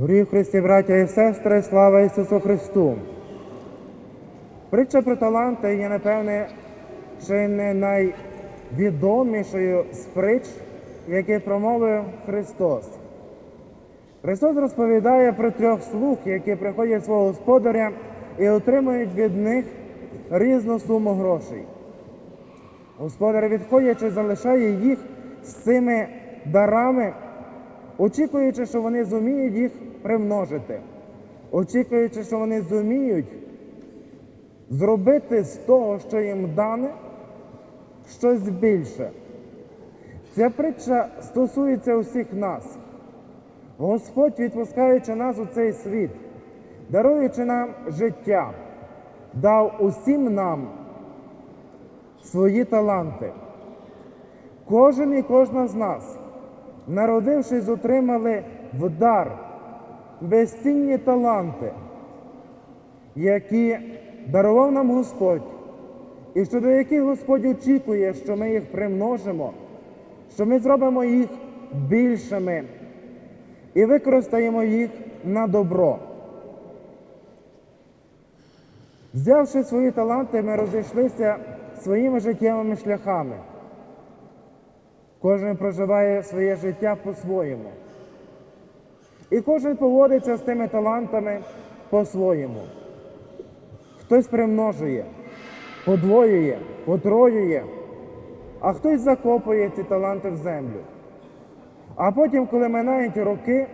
Горі Христі, браття і сестри, слава Ісусу Христу! Притча про таланти є, напевне, чи не найвідомішою з притч, які промовив Христос. Христос розповідає про трьох слуг, які приходять свого господаря і отримують від них різну суму грошей. Господар, відходячи, залишає їх з цими дарами, очікуючи, що вони зуміють їх примножити, очікуючи, що вони зуміють зробити з того, що їм дане, щось більше. Ця притча стосується усіх нас. Господь, відпускаючи нас у цей світ, даруючи нам життя, дав усім нам свої таланти. Кожен і кожна з нас, народившись, отримали в дар безцінні таланти, які дарував нам Господь, і щодо яких Господь очікує, що ми їх примножимо, що ми зробимо їх більшими і використаємо їх на добро. Взявши свої таланти, ми розійшлися своїми життєвими шляхами. Кожен проживає своє життя по-своєму. І кожен поводиться з тими талантами по-своєму. Хтось примножує, подвоює, потроює, а хтось закопує ці таланти в землю. А потім, коли минають роки,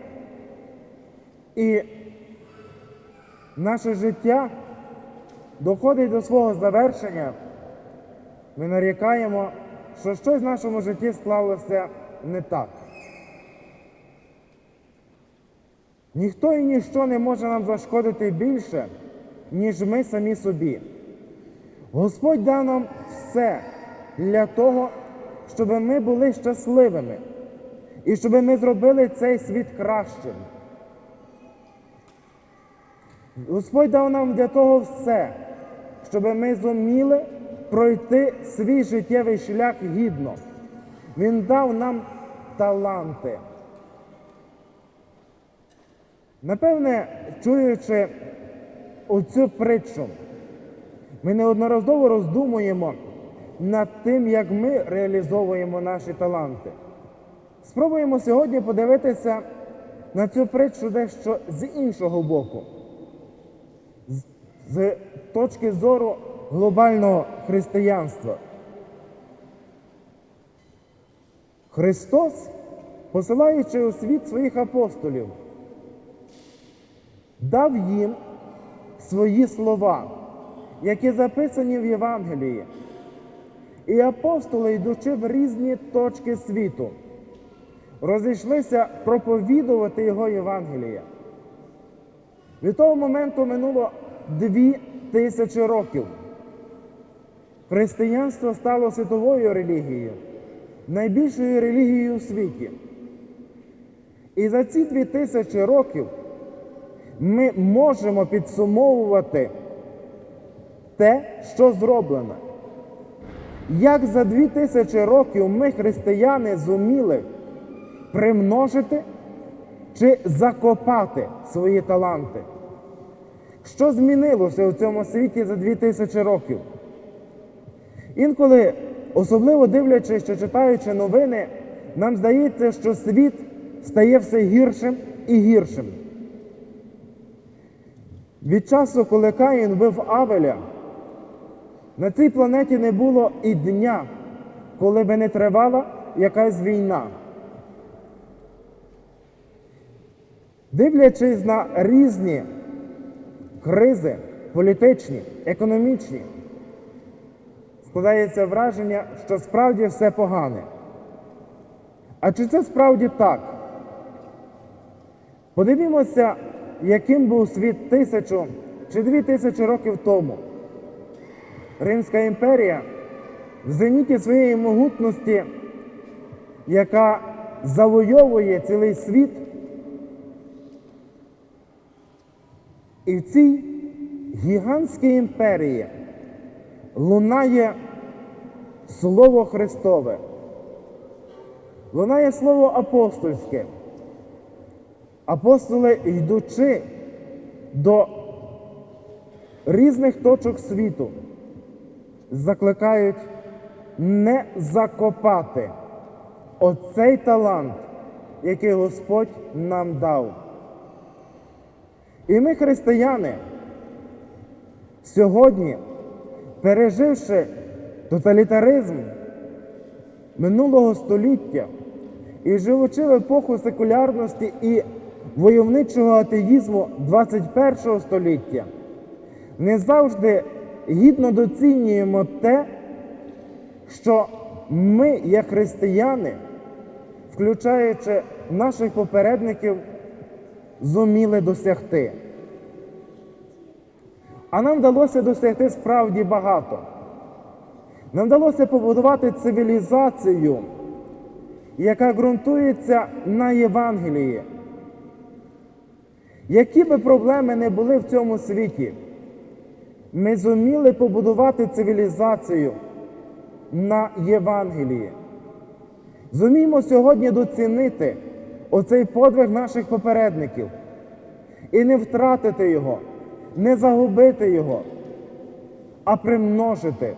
і наше життя доходить до свого завершення, ми нарікаємо, що щось в нашому житті склалося не так. Ніхто і ніщо не може нам зашкодити більше, ніж ми самі собі. Господь дав нам все для того, щоб ми були щасливими і щоб ми зробили цей світ кращим. Господь дав нам для того все, щоб ми зуміли пройти свій життєвий шлях гідно. Він дав нам таланти. Напевне, чуючи оцю притчу, ми неодноразово роздумуємо над тим, як ми реалізовуємо наші таланти. Спробуємо сьогодні подивитися на цю притчу дещо з іншого боку, з, точки зору глобального християнства. Христос, посилаючи у світ своїх апостолів, дав їм свої слова, які записані в Євангелії. І апостоли, йдучи в різні точки світу, розійшлися проповідувати його Євангелія. Від того моменту минуло дві тисячі років. Християнство стало світовою релігією, найбільшою релігією у світі. І за ці дві тисячі років ми можемо підсумовувати те, що зроблено. Як за дві тисячі років ми, християни, зуміли примножити чи закопати свої таланти? Що змінилося у цьому світі за дві тисячі років? Інколи, особливо дивлячись чи читаючи новини, нам здається, що світ стає все гіршим і гіршим. Від часу, коли Каїн вбив Авеля, на цій планеті не було і дня, коли би не тривала якась війна. Дивлячись на різні кризи, політичні, економічні, складається враження, що справді все погане. А чи це справді так? Подивімося, яким був світ тисячу чи дві тисячі років тому. Римська імперія в зеніті своєї могутності, яка завойовує цілий світ. І в цій гігантській імперії лунає Слово Христове, лунає Слово апостольське. Апостоли, йдучи до різних точок світу, закликають не закопати оцей талант, який Господь нам дав. І ми, християни, сьогодні, переживши тоталітаризм минулого століття і живучи в епоху секулярності і войовничого атеїзму 21 століття, не завжди гідно доцінюємо те, що ми, як християни, включаючи наших попередників, зуміли досягти. А нам вдалося досягти справді багато. Нам вдалося побудувати цивілізацію, яка ґрунтується на Євангелії. Які би проблеми не були в цьому світі, ми зуміли побудувати цивілізацію на Євангелії. Зуміємо сьогодні доцінити оцей подвиг наших попередників і не втратити його, не загубити його, а примножити,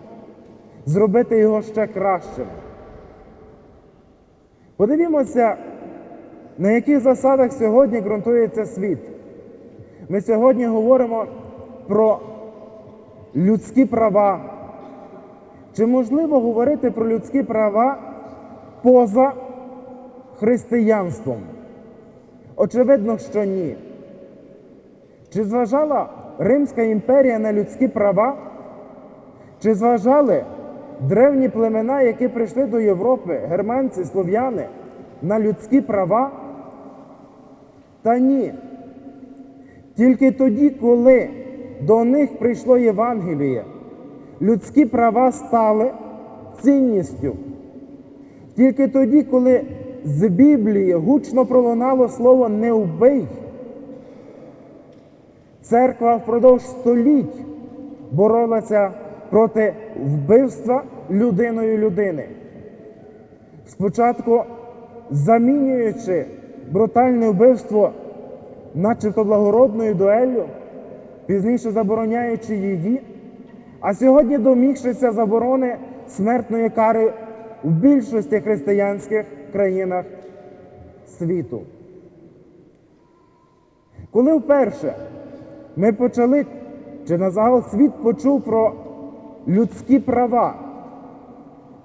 зробити його ще кращим. Подивімося, на яких засадах сьогодні ґрунтується світ. Ми сьогодні говоримо про людські права. Чи можливо говорити про людські права поза християнством? Очевидно, що ні. Чи зважала Римська імперія на людські права? Чи зважали древні племена, які прийшли до Європи, германці, слов'яни, на людські права? Та ні. Тільки тоді, коли до них прийшло Євангеліє, людські права стали цінністю. Тільки тоді, коли з Біблії гучно пролунало слово не вбий, церква впродовж століть боролася проти вбивства людиною людини. Спочатку замінюючи брутальне вбивство, начебто благородною дуеллю, пізніше забороняючи її, а сьогодні домігшися заборони смертної кари в більшості християнських країнах світу. Коли вперше ми почали, чи на загал світ почув про людські права,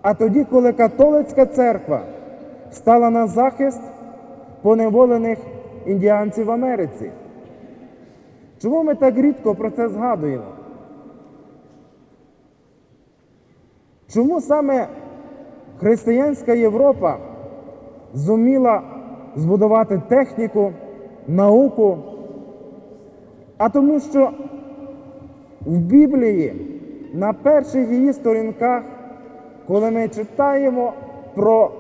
а тоді, коли католицька церква стала на захист поневолених індіанців в Америці. Чому ми так рідко про це згадуємо? Чому саме християнська Європа зуміла збудувати техніку, науку? А тому, що в Біблії на перших її сторінках, коли ми читаємо про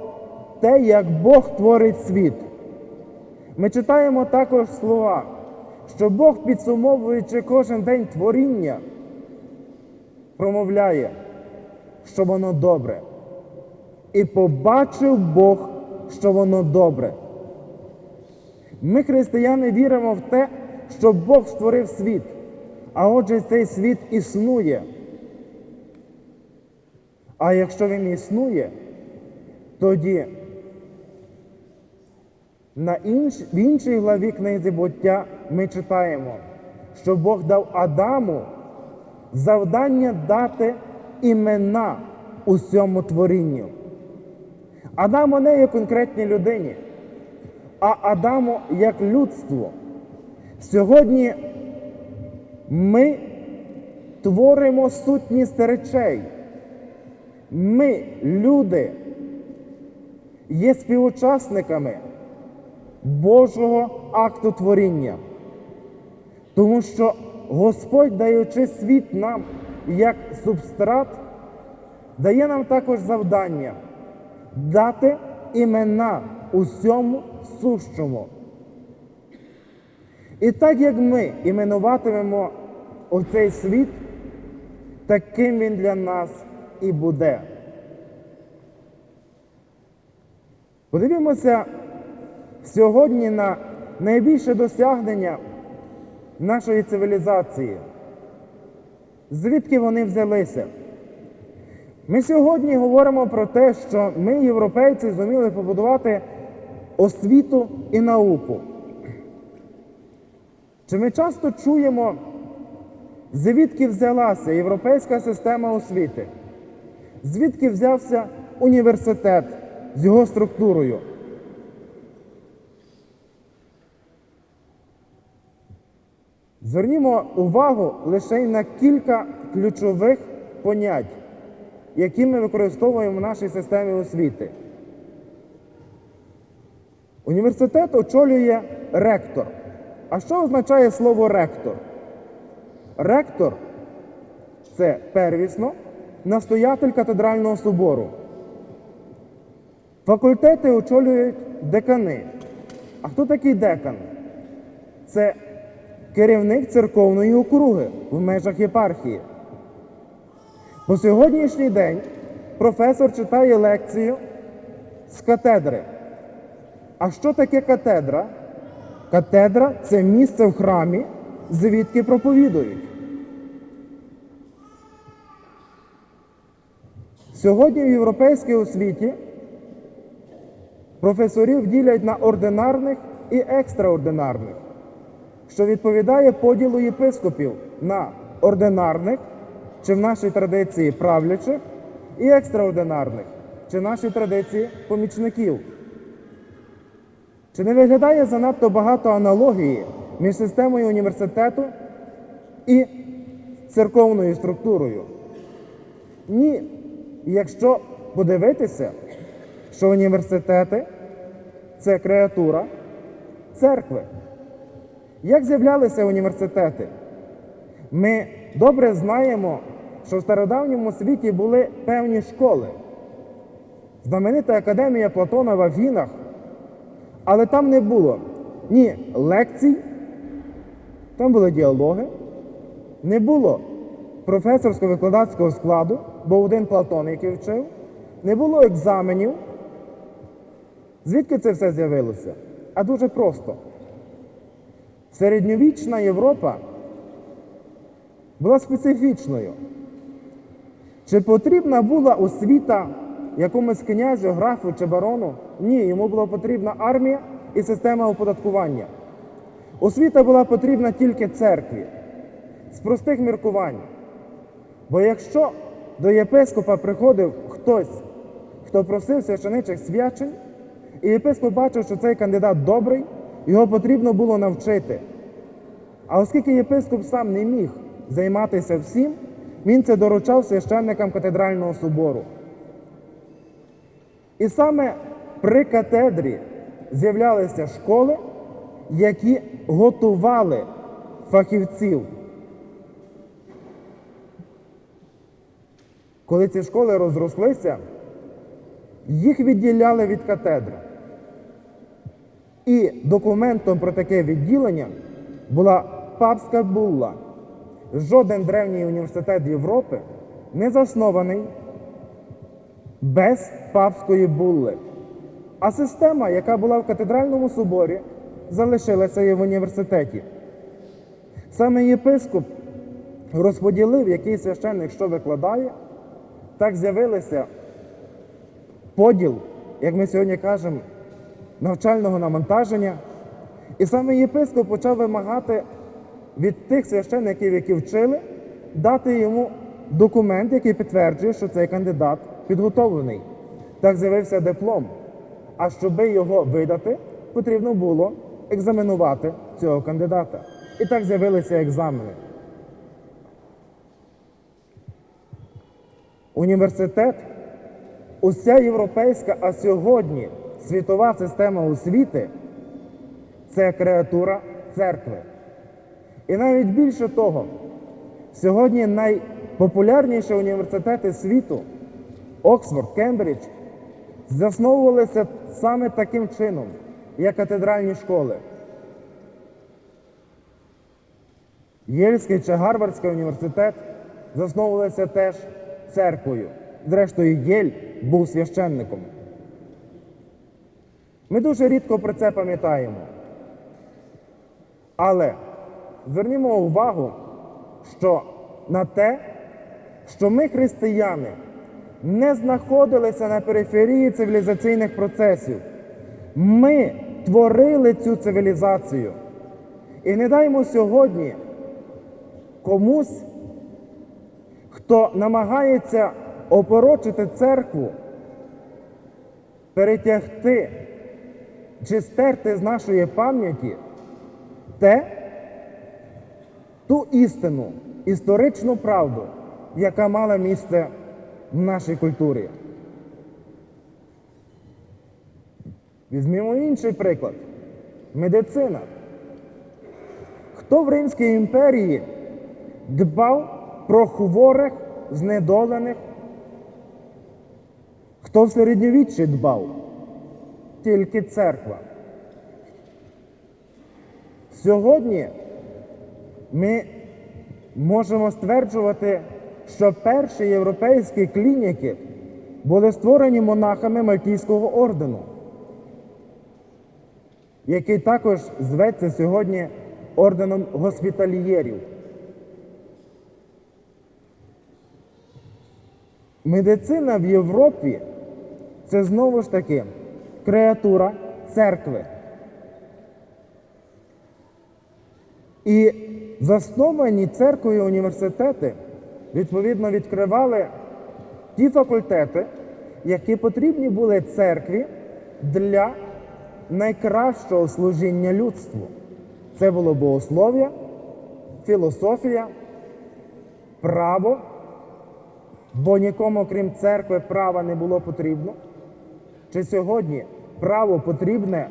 те, як Бог творить світ, ми читаємо також слова, що Бог, підсумовуючи кожен день творіння, промовляє, що воно добре. І побачив Бог, що воно добре. Ми, християни, віримо в те, що Бог створив світ, а отже, цей світ існує. А якщо він існує, тоді на інш, в іншій главі книзі буття ми читаємо, що Бог дав Адаму завдання дати імена усьому творінню. Адаму не є конкретній людині, а Адаму як людство. Сьогодні ми творимо сутність речей. Ми, люди, є співучасниками Божого акту творіння. Тому що Господь, даючи світ нам як субстрат, дає нам також завдання дати імена усьому сущому. І так як ми іменуватимемо оцей світ, таким він для нас і буде. Подивімося сьогодні на найбільше досягнення нашої цивілізації. Звідки вони взялися? Ми сьогодні говоримо про те, що ми, європейці, зуміли побудувати освіту і науку. Чи ми часто чуємо, звідки взялася європейська система освіти? Звідки взявся університет з його структурою? Звернімо увагу лише на кілька ключових понять, які ми використовуємо в нашій системі освіти. Університет очолює ректор. А що означає слово ректор? Ректор це первісно настоятель катедрального собору. Факультети очолюють декани. А хто такий декан? Це керівник церковної округи в межах єпархії. По сьогоднішній день професор читає лекцію з катедри. А що таке катедра? Катедра це місце в храмі, звідки проповідують. Сьогодні в європейській освіті професорів ділять на ординарних і екстраординарних, що відповідає поділу єпископів на ординарних, чи в нашій традиції правлячих, і екстраординарних, чи в нашій традиції помічників. Чи не виглядає занадто багато аналогії між системою університету і церковною структурою? Ні. І Якщо подивитися, що університети це креатура церкви. Як з'являлися університети? Ми добре знаємо, що в стародавньому світі були певні школи. Знаменита академія Платона в Афінах, але там не було ні лекцій, там були діалоги, не було професорсько-викладацького складу, бо один Платон, який вчив, не було екзаменів. Звідки це все з'явилося? А дуже просто. Середньовічна Європа була специфічною. Чи потрібна була освіта якомусь князю, графу чи барону? Ні, йому була потрібна армія і система оподаткування. Освіта була потрібна тільки церкві з простих міркувань. Бо якщо до єпископа приходив хтось, хто просив священичих свячень, і єпископ бачив, що цей кандидат добрий, його потрібно було навчити. А оскільки єпископ сам не міг займатися всім, він це доручав священникам катедрального собору. І саме при катедрі з'являлися школи, які готували фахівців. Коли ці школи розрослися, їх відділяли від катедри. І документом про таке відділення була папська булла. Жоден древній університет Європи не заснований без папської булли. А система, яка була в катедральному соборі, залишилася і в університеті. Саме єпископ розподілив, який священник що викладає, так з'явилися поділ, як ми сьогодні кажемо, навчального навантаження. І саме єпископ почав вимагати від тих священників, які вчили, дати йому документ, який підтверджує, що цей кандидат підготовлений. Так з'явився диплом. А щоб його видати, потрібно було екзаменувати цього кандидата. І так з'явилися екзамени. Університет, уся європейська, а сьогодні світова система освіти це креатура церкви. І навіть більше того, сьогодні найпопулярніші університети світу Оксфорд, Кембридж, засновувалися саме таким чином, як катедральні школи. Єльський чи Гарвардський університет засновувалися теж церквою. Зрештою, Єль був священником. Ми дуже рідко про це пам'ятаємо. Але звернімо увагу, що на те, що ми, християни, не знаходилися на периферії цивілізаційних процесів. Ми творили цю цивілізацію. І не даймо сьогодні комусь, хто намагається опорочити церкву, перетягти чи стерти з нашої пам'яті те, ту істину, історичну правду, яка мала місце в нашій культурі. Візьмімо інший приклад медицина. Хто в Римській імперії дбав про хворих, знедолених? Хто в середньовіччі дбав? Тільки церква. Сьогодні ми можемо стверджувати, що перші європейські клініки були створені монахами Мальтійського ордену, який також зветься сьогодні орденом госпітальєрів. Медицина в Європі це знову ж таки креатура церкви. І засновані церквою університети відповідно відкривали ті факультети, які потрібні були церкві для найкращого служіння людству. Це було богослов'я, філософія, право, бо нікому, крім церкви, права не було потрібно. Чи сьогодні право потрібне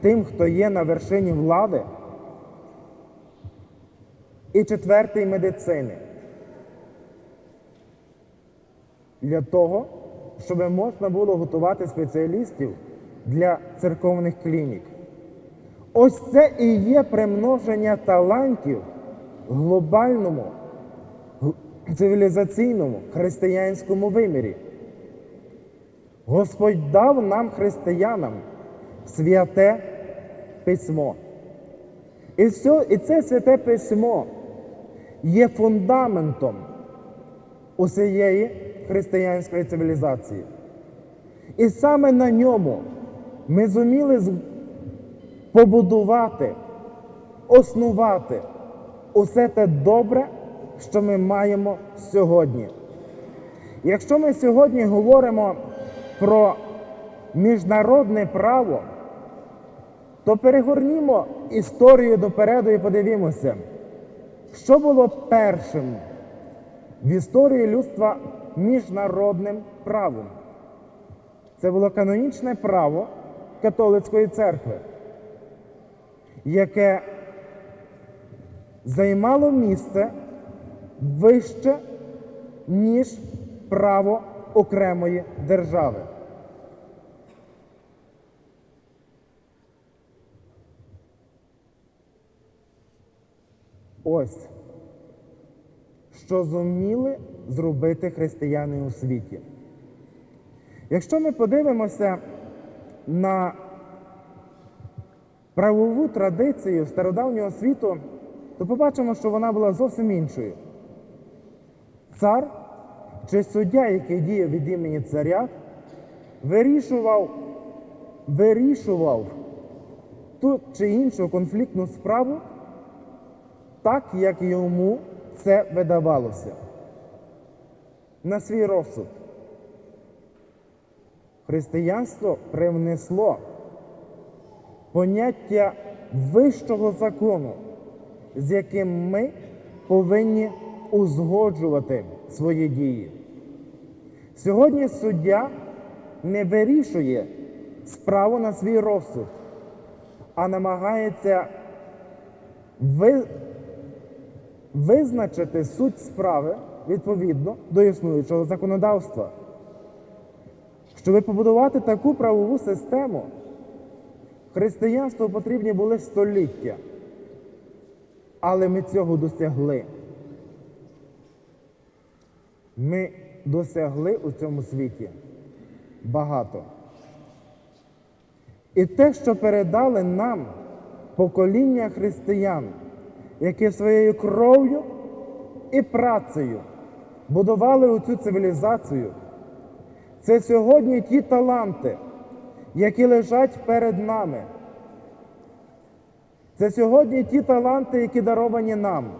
тим, хто є на вершині влади? І четвертий медицини. Для того, щоб можна було готувати спеціалістів для церковних клінік. Ось це і є примноження талантів глобальному, цивілізаційному, християнському вимірі. Господь дав нам, християнам, святе письмо. І, все, і це святе письмо є фундаментом усієї християнської цивілізації. І саме на ньому ми зуміли побудувати, основати усе те добре, що ми маємо сьогодні. Якщо ми сьогодні говоримо про міжнародне право, то перегорнімо історію допереду і подивімося, що було першим в історії людства міжнародним правом. Це було канонічне право католицької церкви, яке займало місце вище, ніж право окремої держави. Ось що зуміли зробити християни у світі. Якщо ми подивимося на правову традицію стародавнього світу, то побачимо, що вона була зовсім іншою. Цар чи суддя, який діє від імені царя, вирішував, вирішував ту чи іншу конфліктну справу так, як йому це видавалося. На свій розсуд. Християнство привнесло поняття вищого закону, з яким ми повинні узгоджувати свої дії. Сьогодні суддя не вирішує справу на свій розсуд, а намагається ви... визначити суть справи відповідно до існуючого законодавства. Щоб побудувати таку правову систему, християнству потрібні були століття. Але ми цього досягли. Ми досягли у цьому світі багато. І те, що передали нам покоління християн, які своєю кров'ю і працею будували цю цивілізацію. Це сьогодні ті таланти, які лежать перед нами. Це сьогодні ті таланти, які даровані нам.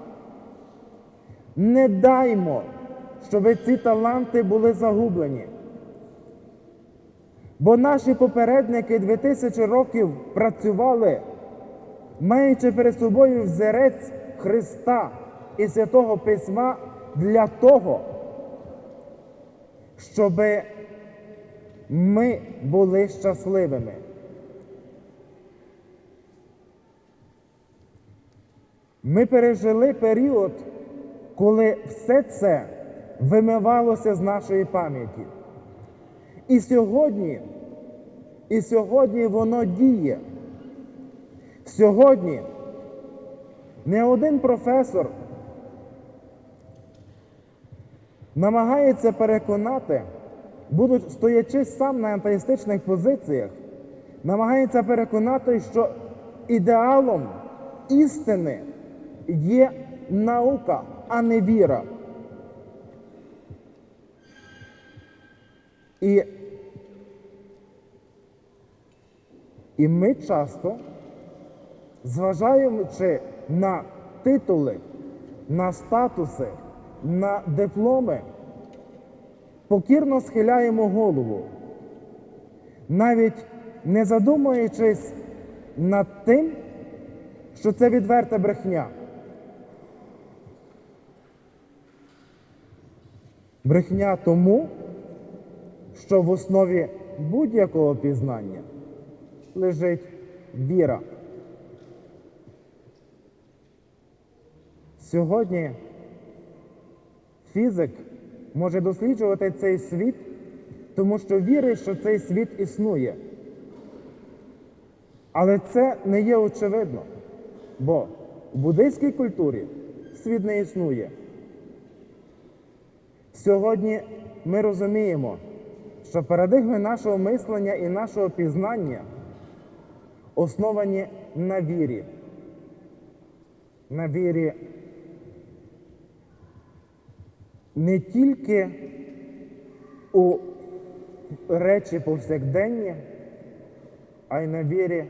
Не даймо, щоб ці таланти були загублені. Бо наші попередники 2000 років працювали, маючи перед собою взірець Христа і Святого Письма для того, щоб ми були щасливими. Ми пережили період, коли все це вимивалося з нашої пам'яті. І сьогодні, і сьогодні воно діє. Сьогодні не один професор намагається переконати, будуть стоячи сам на антеїстичних позиціях, намагається переконати, що ідеалом істини є наука, а не віра. І, і ми часто, зважаючи на титули, на статуси, на дипломи, покірно схиляємо голову, навіть не задумуючись над тим, що це відверта брехня. Брехня тому, що в основі будь-якого пізнання лежить віра. Сьогодні фізик може досліджувати цей світ, тому що вірить, що цей світ існує. Але це не є очевидно, бо в буддийській культурі світ не існує. Сьогодні ми розуміємо, що парадигми нашого мислення і нашого пізнання основані на вірі. На вірі не тільки у речі повсякденні, а й на вірі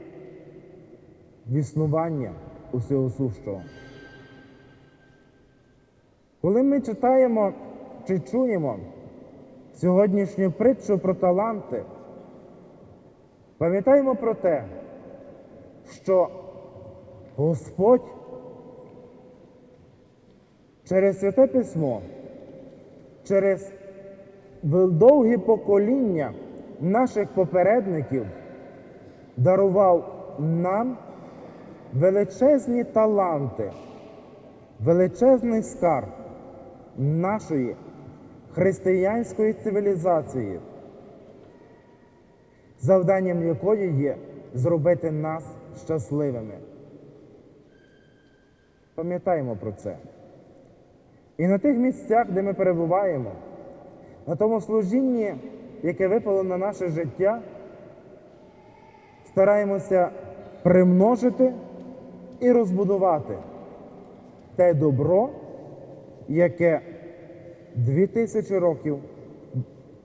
в існування усього сущого. Коли ми читаємо чи чуємо сьогоднішню притчу про таланти, пам'ятаємо про те, що Господь через святе письмо, через довгі покоління наших попередників дарував нам величезні таланти, величезний скарб нашої християнської цивілізації, завданням якої є зробити нас щасливими. Пам'ятаємо про це. І на тих місцях, де ми перебуваємо, на тому служінні, яке випало на наше життя, стараємося примножити і розбудувати те добро, яке дві тисячі років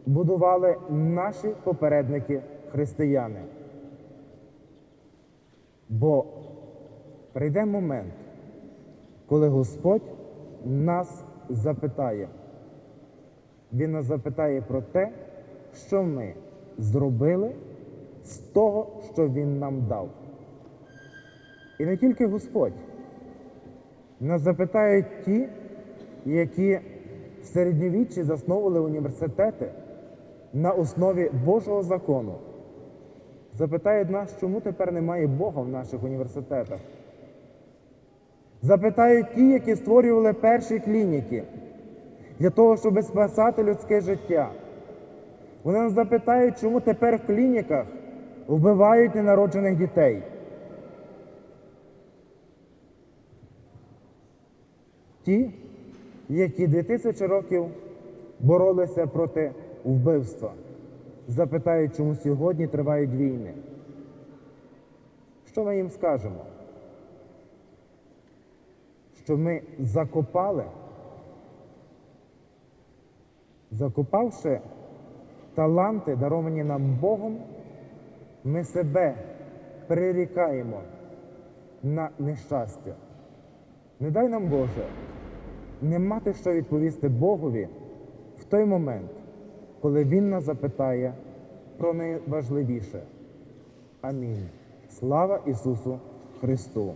будували наші попередники християни. Бо прийде момент, коли Господь нас запитає. Він нас запитає про те, що ми зробили з того, що Він нам дав. І не тільки Господь. Нас запитають ті, які в середньовіччі засновували університети на основі Божого закону. Запитають нас, чому тепер немає Бога в наших університетах. Запитають ті, які створювали перші клініки для того, щоб спасати людське життя. Вони нас запитають, чому тепер в клініках вбивають ненароджених дітей. Ті, які 2000 років боролися проти вбивства, запитають, чому сьогодні тривають війни. Що ми їм скажемо? що ми закопали, закопавши таланти, даровані нам Богом, ми себе прирікаємо на нещастя. Не дай нам Боже не мати що відповісти Богові в той момент, коли Він нас запитає про найважливіше. Амінь. Слава Ісусу Христу!